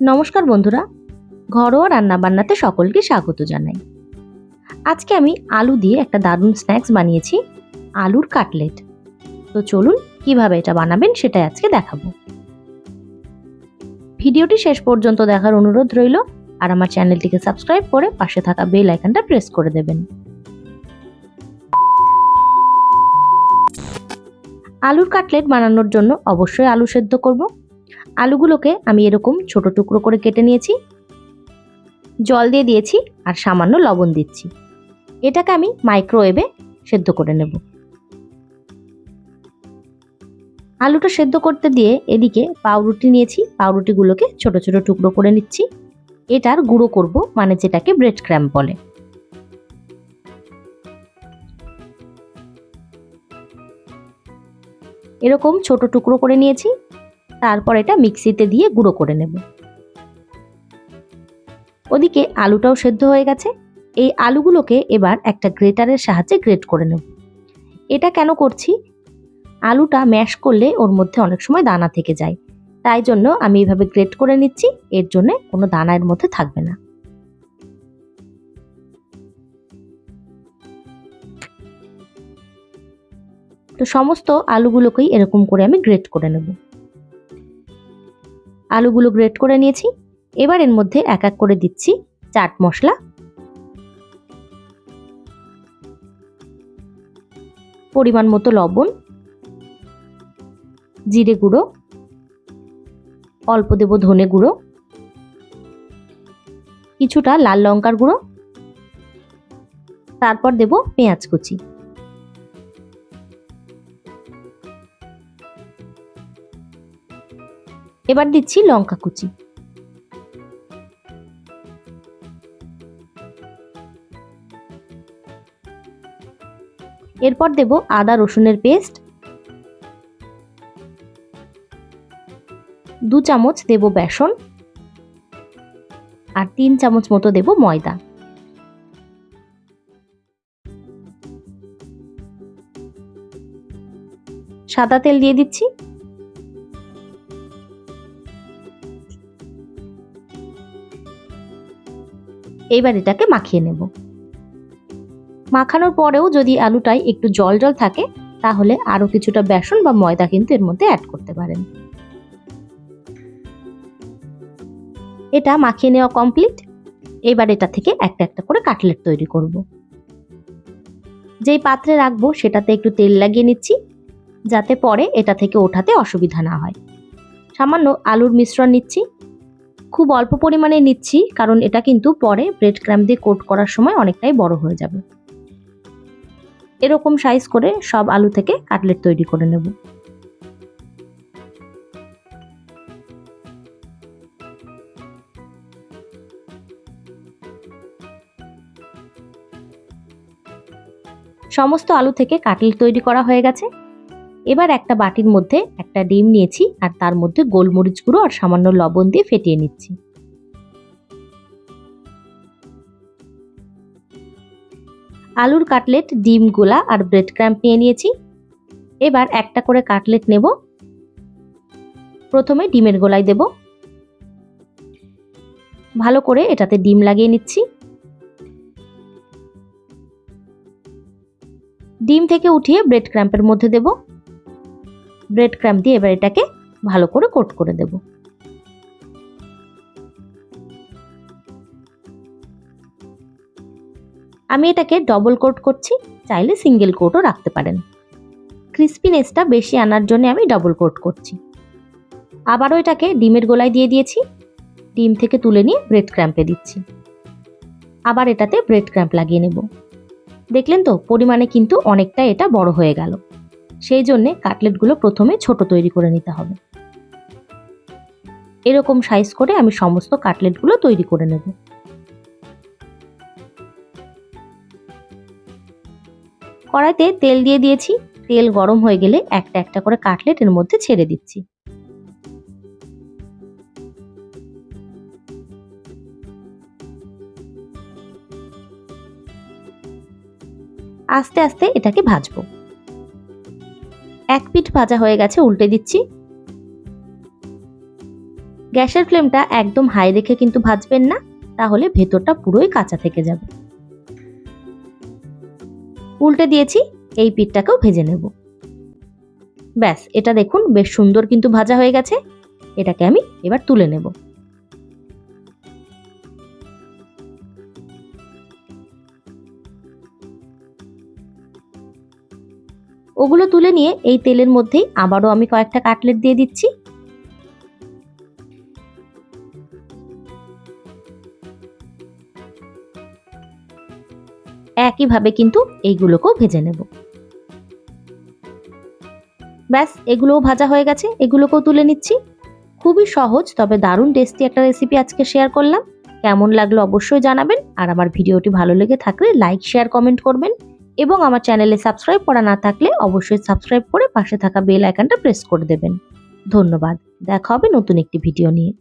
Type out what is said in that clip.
নমস্কার বন্ধুরা, ঘরোয়া রান্না বান্নাতে সকলকে স্বাগত জানাই। আজকে আমি আলু দিয়ে একটা দারুণ স্ন্যাক্স বানিয়েছি, আলুর কাটলেট। তো চলুন কীভাবে এটা বানাবেন সেটাই আজকে দেখাবো। ভিডিওটি শেষ পর্যন্ত দেখার অনুরোধ রইল, আর আমার চ্যানেলটিকে সাবস্ক্রাইব করে পাশে থাকা বেল আইকনটা প্রেস করে দেবেন। আলুর কাটলেট বানানোর জন্য অবশ্যই আলু সেদ্ধ করব। আলুগুলোকে আমি এরকম ছোট টুকরো করে কেটে নিয়েছি। জল দিয়ে দিয়েছি আর সামান্য লবণ দিচ্ছি। এটাকে আমি মাইক্রোওয়েভে সেদ্ধ করে নেব। আলুটা সেদ্ধ করতে দিয়ে এদিকে পাউরুটি নিয়েছি। পাউরুটিগুলোকে ছোট ছোট টুকরো করে নিচ্ছি। এটার গুঁড়ো করব মানে যেটাকে ব্রেড ক্র্যাম্প বলে। এরকম ছোট টুকরো করে নিয়েছি। তারপর এটা মিক্সিতে দিয়ে গুঁড়ো করে নেব। ওদিকে আলুটাও সেদ্ধ হয়ে গেছে। এই আলুগুলোকে এবার একটা গ্রেটারের সাহায্যে গ্রেট করে নেব। এটা কেন করছি? আলুটা ম্যাশ করলে ওর মধ্যে অনেক সময় দানা থেকে যায়। তাই জন্য আমি এইভাবে গ্রেট করে নিচ্ছি, এর জন্য কোনো দানা এর মধ্যে থাকবে না। তো সমস্ত আলুগুলোকেই এরকম করে আমি গ্রেট করে নেব। আলুগুলো গ্রেট করে নিয়েছি। এবার এর মধ্যে এক এক করে দিচ্ছি চাট মশলা। পরিমাণ মতো লবণ, জিরে গুঁড়ো, অল্প দেব ধনে গুঁড়ো, কিছুটা লাল লঙ্কার গুঁড়ো, তারপর দেব পেঁয়াজ কুচি। এবার দিচ্ছি লঙ্কা কুচি। এরপর দেব আদা রসুনের পেস্ট। দু চামচ দেব বেসন। আর তিন চামচ মতো দেব ময়দা। সাদা তেল দিয়ে দিচ্ছি। এইবার এটাকে মাখিয়ে নেব। মাখানোর পরেও যদি আলুটায় একটু জল জল থাকে, তাহলে আরও কিছুটা বেসন বা ময়দা কিন্তু এর মধ্যে অ্যাড করতে পারেন। এটা মাখিয়ে নেওয়া কমপ্লিট এবার এটা থেকে একটা একটা করে কাটলেট তৈরি করব। যেই পাত্রে রাখব, সেটাতে একটু তেল লাগিয়ে নিচ্ছি, যাতে পরে এটা থেকে ওঠাতে অসুবিধা না হয়। সামান্য আলুর মিশ্রণ নিচ্ছি। খুব অল্প পরিমাণে নিচ্ছি, কারণ এটা কিন্তু পরে ব্রেড ক্র্যাম দিয়ে কোট করার সময় অনেকটাই বড় হয়ে যাবে। এরকম সাইজ করে সব আলু থেকে কাটলেট তৈরি করে নেব। সমস্ত আলু থেকে কাটলেট তৈরি করা হয়ে গেছে। এবার একটা বাটির মধ্যে একটা ডিম নিয়েছি আর তার মধ্যে গোলমরিচ গুঁড়ো আর সামান্য লবণ দিয়ে ফেটিয়ে নিচ্ছি। আলুর কাটলেট, ডিম গোলা আর ব্রেড ক্র্যাম্প নিয়ে নিয়েছি। এবার একটা করে কাটলেট নেব। প্রথমে ডিমের গোলায় দেব। ভালো করে এটাতে ডিম লাগিয়ে নিচ্ছি। ডিম থেকে উঠিয়ে ব্রেড ক্র্যাম্পের মধ্যে দেব। ব্রেড ক্র্যাম্প দিয়ে এবার এটাকে ভালো করে কোট করে দেব। আমি এটাকে ডবল কোট করছি, চাইলে সিঙ্গেল কোটও রাখতে পারেন। ক্রিস্পিনেসটা বেশি আনার জন্য আমি ডবল কোট করছি। আবারও এটাকে ডিমের গোলায় দিয়ে দিয়েছি, ডিম থেকে তুলে নিয়ে ব্রেড ক্র্যাম্পে দিচ্ছি। আবার এটাতে ব্রেড ক্র্যাম্প লাগিয়ে নেব। দেখলেন তো, পরিমাণে কিন্তু অনেকটা এটা বড় হয়ে গেল। সেই জন্যে কাটলেটগুলো প্রথমে ছোট তৈরি করে নিতে হবে। এরকম সাইজ করে আমি সমস্ত কাটলেটগুলো তৈরি করে নেব। কড়াইতে তেল দিয়ে দিয়েছি। তেল গরম হয়ে গেলে একটা একটা করে কাটলেট এর মধ্যে ছেড়ে দিচ্ছি। আস্তে আস্তে এটাকে ভাজবো। এক পিঠ ভাজা হয়ে গেছে, উল্টে দিচ্ছি। গ্যাসের ফ্লেমটা একদম হাই রেখে কিন্তু ভাজবেন না, তাহলে ভেতরটা পুরোই কাঁচা থেকে যাবে। উল্টে দিয়েছি, এই পিঠটাকেও ভেজে নেব। ব্যাস, এটা দেখুন বেশ সুন্দর কিন্তু ভাজা হয়ে গেছে। এটাকে আমি এবার তুলে নেব। ওগুলো তুলে নিয়ে এই তেলের মধ্যেই আবারও আমি কয়েকটা কাটলেট দিয়ে দিচ্ছি। একইভাবে কিন্তু এইগুলোকেও ভেজে নেব। ব্যাস, এগুলোও ভাজা হয়ে গেছে, এগুলোকেও তুলে নিচ্ছি। খুবই সহজ, তবে দারুণ টেস্টি একটা রেসিপি আজকে শেয়ার করলাম। কেমন লাগল অবশ্যই জানাবেন, আর আমার ভিডিওটি ভালো লেগে থাকলে লাইক শেয়ার কমেন্ট করবেন। এবং আমার চ্যানেলে সাবস্ক্রাইব করা না থাকলে অবশ্যই সাবস্ক্রাইব করে পাশে থাকা বেল আইকনটা প্রেস করে দেবেন। ধন্যবাদ। দেখা হবে নতুন একটি ভিডিও নিয়ে।